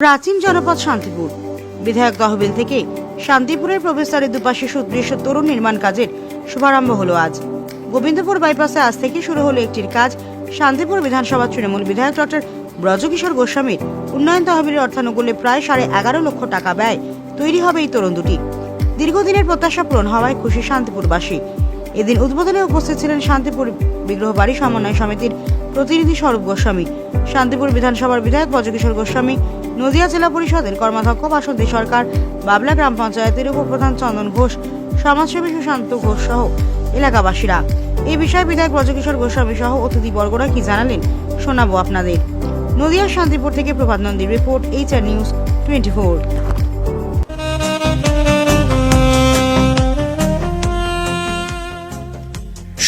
প্রাচীন জনপদ শান্তিপুর। বিধায়ক তহবিল থেকে শান্তিপুরের প্রবেশদ্বারের দুপাশে সুদৃশ্য তরুণ নির্মাণ কাজের শুভারম্ভ হলো আজ। গোবিন্দপুর বাইপাসে আজ থেকে শুরু হলো একটির কাজ, শান্তিপুর বিধানসভা তৃণমূল বিধায়ক ডক্টর ব্রজকিশোর গোস্বামীর। উন্নয়ন তহবিলের অর্থানুকূল্যে প্রায় সাড়ে এগারো লক্ষ টাকা ব্যয় তৈরি হবে এই তরুণ দুটি। দীর্ঘদিনের প্রত্যাশা পূরণ হওয়ায় খুশি শান্তিপুরবাসী। এদিন উদ্বোধনে উপস্থিত ছিলেন শান্তিপুর বিগ্রহ বাড়ি সমন্বয় সমিতির প্রতিনিধি স্বরূপ গোস্বামী, শান্তিপুর বিধানসভার বিধায়ক ব্রজকিশোর গোস্বামী, নদিয়া জেলা পরিষদের কর্মাধ্যক্ষ বাসন্তী সরকার, বাবলা গ্রাম পঞ্চায়েতের উপপ্রধান চন্দন ঘোষ, সমাজসেবী সুশান্ত ঘোষ সহ এলাকাবাসীরা। এই বিষয়ে বিধায়ক ব্রজকিশোর গোস্বামী সহ অতিথিবর্গরা কি জানালেন শোনাবো আপনাদের। নদিয়ার শান্তিপুর থেকে প্রভাত নন্দীর report, HR news twenty four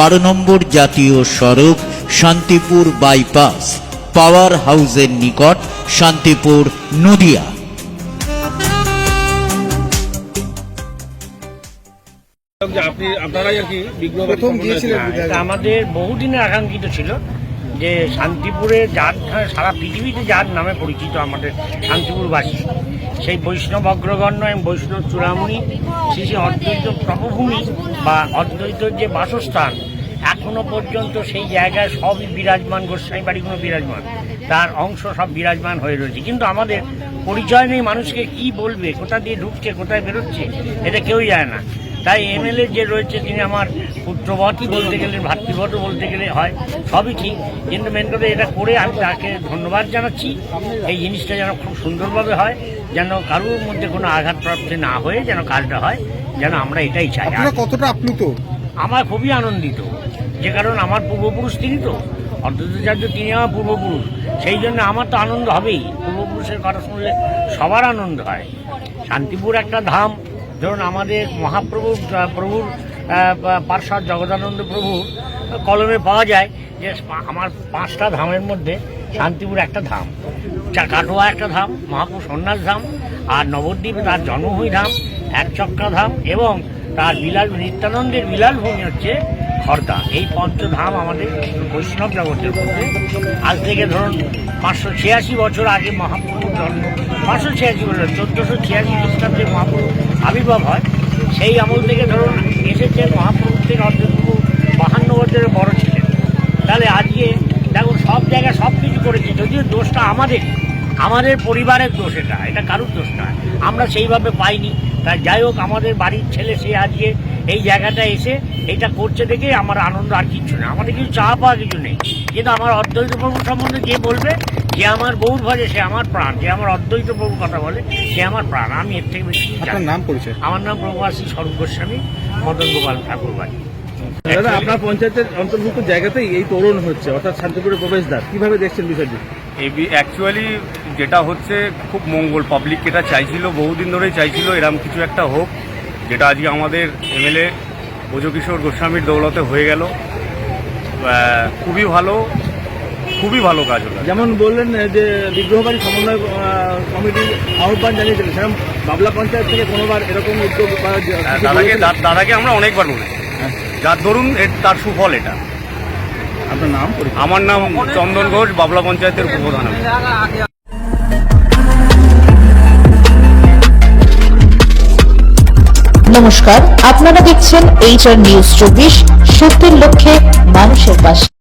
বারো নম্বর জাতীয় সড়ক শান্তিপুর বাইপাস পাওয়ার হাউসের নিকট শান্তিপুর নদিয়া। আপনি আপনারাই আর কি আমাদের বহুদিনের আকাঙ্ক্ষিত ছিল। যে শান্তিপুরে যার সারা পৃথিবীতে যার নামে পরিচিত আমাদের শান্তিপুরবাসী, সেই বৈষ্ণব অগ্রগণ্য এবং বৈষ্ণব চূড়ামণি শ্রী শ্রী অদ্বৈত প্রভভূমি বা অদ্বৈতর যে বাসস্থান, এখনও পর্যন্ত সেই জায়গায় সবই বিরাজমান, গোস্বামী বাড়িগুলো বিরাজমান, তার অংশ সব বিরাজমান হয়ে রয়েছে। কিন্তু আমাদের পরিচয় নেই মানুষকে কি বলবে, কোথা দিয়ে ঢুকছে, কোথায় বেরোচ্ছে, এটা কেউই জানে না। তাই এমএলএ যে রয়েছে তিনি আমার পুত্রবতই বলতে গেলে ভাতৃবত বলতে গেলে হয় সবই ঠিক। কিন্তু মেন কথা এটা করে আমি তাকে ধন্যবাদ জানাচ্ছি। এই জিনিসটা যেন খুব সুন্দরভাবে হয় যেন কারোর মধ্যে কোনো আঘাতপ্রাপ্তি না হয়ে যেন কাজটা হয় যেন আমরা এটাই চাই। কতটা আপ্লুত? আমার খুবই আনন্দিত। যে কারণ আমার পূর্বপুরুষ তিনি তো। অদ্বৈতাচার্য তিনি আমার পূর্বপুরুষ। সেই জন্য আমার তো আনন্দ হবেই। পূর্বপুরুষের কথা শুনলে সবার আনন্দ হয়। শান্তিপুর একটা ধাম। ধরুন আমাদের মহাপ্রভুর প্রভুর পার্শ্বদ জগদানন্দ প্রভুর কলমে পাওয়া যায় যে আমার পাঁচটা ধামের মধ্যে শান্তিপুর একটা ধাম কাটোয়া একটা ধাম মহাপুর সন্ন্যাস ধাম, আর নবদ্বীপ তার জন্মভূমি ধাম একচক্রা ধাম এবং তার বিলাল, নিত্যানন্দের বিলাল ভূমি হচ্ছে খর্দা। এই পঞ্চধাম আমাদের বৈষ্ণব জগতের মধ্যে। আজ থেকে ধরুন পাঁচশো ছিয়াশি বছর আগে মহাপ্রভুর জন্ম। পাঁচশো ছিয়াশি বছর, চোদ্দোশো ছিয়াশি খ্রিস্টাব্দে মহাপ্রভু আবির্ভাব হয়। সেই আমল থেকে ধরুন এসেছে মহাপ্রভু থেকে অর্ধপ্রভু বাহান্ন বছরের বড় ছিলেন। তাহলে আজকে দেখুন সব জায়গায় সব কিছু করেছে, যদিও দোষটা আমাদের আমাদের পরিবারের দোষ এটা এটা কারুর দোষ নয় আমরা সেইভাবে পাইনি। তাই যাই হোক আমাদের বাড়ির ছেলে সে আজকে এই জায়গাটা এসে এটা করছে দেখে আমার আনন্দ আর কিছু নেই। আমাদের কিছু চা পাওয়া কিছু নেই। কিন্তু আমার অদ্বৈত প্রভু সম্বন্ধে যে বলবে যে আমার বউর ভজে সে আমার প্রাণ যে আমার অদ্বৈত প্রভু কথা বলে সে আমার প্রাণ। আমি এর থেকে বেশি। নাম পরিচয়? আমার নাম প্রভাসী স্বরূপ গোস্বামী মদন গোপাল ঠাকুর বাড়ি দাদা আপনার পঞ্চায়েতের অন্তর্ভুক্ত জায়গাতেই এই তোরণ হচ্ছে অর্থাৎ শান্তিপুরের প্রবেশদ্বার। কীভাবে দেখছেন বিষয়টি? অ্যাকচুয়ালি যেটা হচ্ছে খুব মঙ্গল পাবলিক এটা চাইছিল বহুদিন ধরেই চাইছিল এরম কিছু একটা হোক যেটা আজকে আমাদের এমএলএ ভোজকিশোর গোস্বামীর দৌলতে হয়ে গেল। খুবই ভালো খুবই ভালো কাজ হলো। যেমন বললেন যে বিগ্রহবাড়ি সমন্বয় কমিটি আহ্বান জানিয়েছিলেন সেরকম বাবলা পঞ্চায়েত থেকে কোনোবার এরকম উদ্যোগ বা যে- দাদাকে দাদাকে আমরা অনেকবার বলেছি। যার ধরুন এর তার সুফল এটা। আপনার নাম আমার নাম চন্দন ঘোষ বাবলা পঞ্চায়েতের উপপ্রধান। নমস্কার আপনারা দেখছেন এইচআর নিউজ চব্বিশ সত্যের লক্ষ্যে মানুষের পাশে।